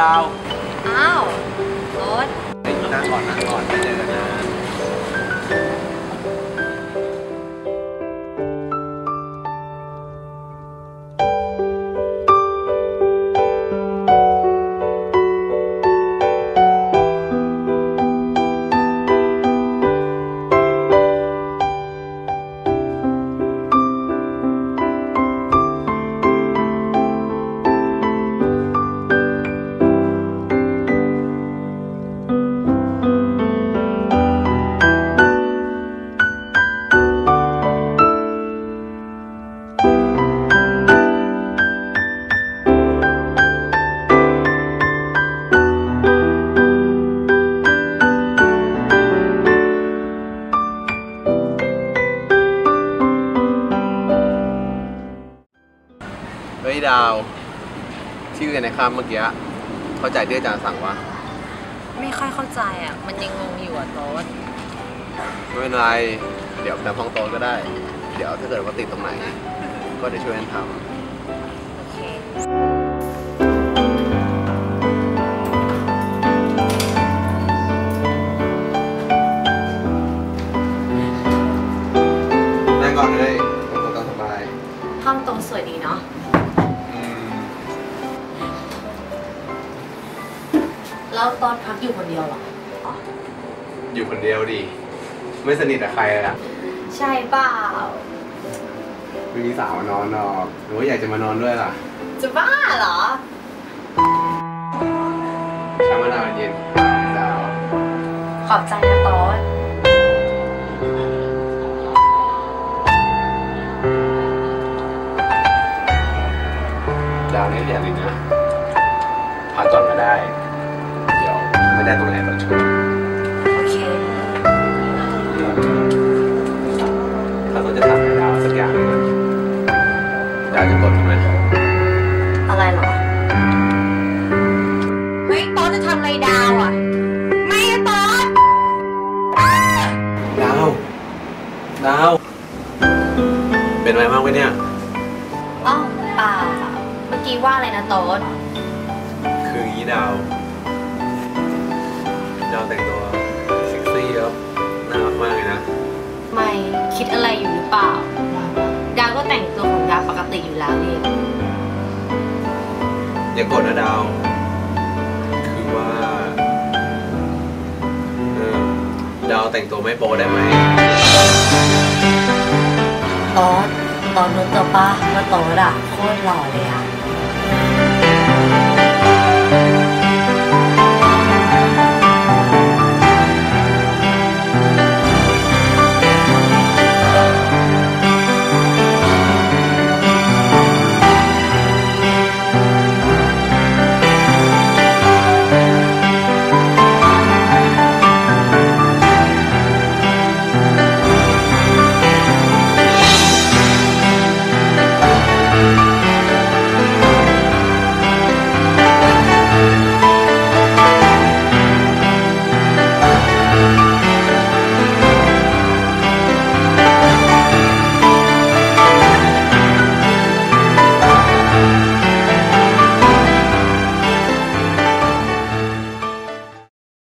ดาว อ้าวรถ เฮ้ยนั่งก่อนนั่งก่อนไม่เจอกันนะ เฮ้ยดาวที่เรียนในคาบเมื่อกี้เข้าใจที่อาจารย์สั่งวะไม่ค่อยเข้าใจอะ มันยังงงอยู่อะโต๊ดไม่เป็นไร เดี๋ยวจำห้องโต๊ะก็ได้ เดี๋ยวถ้าเกิดว่าติดตรงไหน ก็เดี๋ยวช่วยกันทโอเคำนั่งก่อนเลยตรงตามสบายห้องโต๊ะสวยดีเนาะ แล้วตอนพักอยู่คนเดียวเหรออ๋ออยู่คนเดียวดิไม่สนิทกับใครเลยอะใช่เปล่า ไม่มีสาวมานอนหรอกหรือว่าอยากจะมานอนด้วยล่ะจะบ้าเหรอชามะนาวเย็นดาวขอบใจนะโต๊ดดาวนี่อย่าลืมนะพักก่อนก็ได้เดี๋ยว ไม่ได้ตรงไหนเราช่วยโอเคถ้าเราจะทำให้ดาวสักอย่างหนึงอะดาวจะกดไหมอะไรเหรอ เฮ้ยโต๊ดจะทำอะไรดาวอะ ไม่นะโต๊ดดาว ดาว เป็นไรบ้างวะเนี่ยอ๋อเปล่าเมื่อกี้ว่าอะไรนะโต๊ดคืออย่างนี้ดาว ดาวก็แต่งตัวของดาวปกติอยู่แล้วนี่อย่ากดนะดาว คือว่าเออดาวแต่งตัวไม่โป๊ได้ไหมตอนตอนนู้นตัวป้าว่าโต๊ดอะโคตรหล่อเลยอะ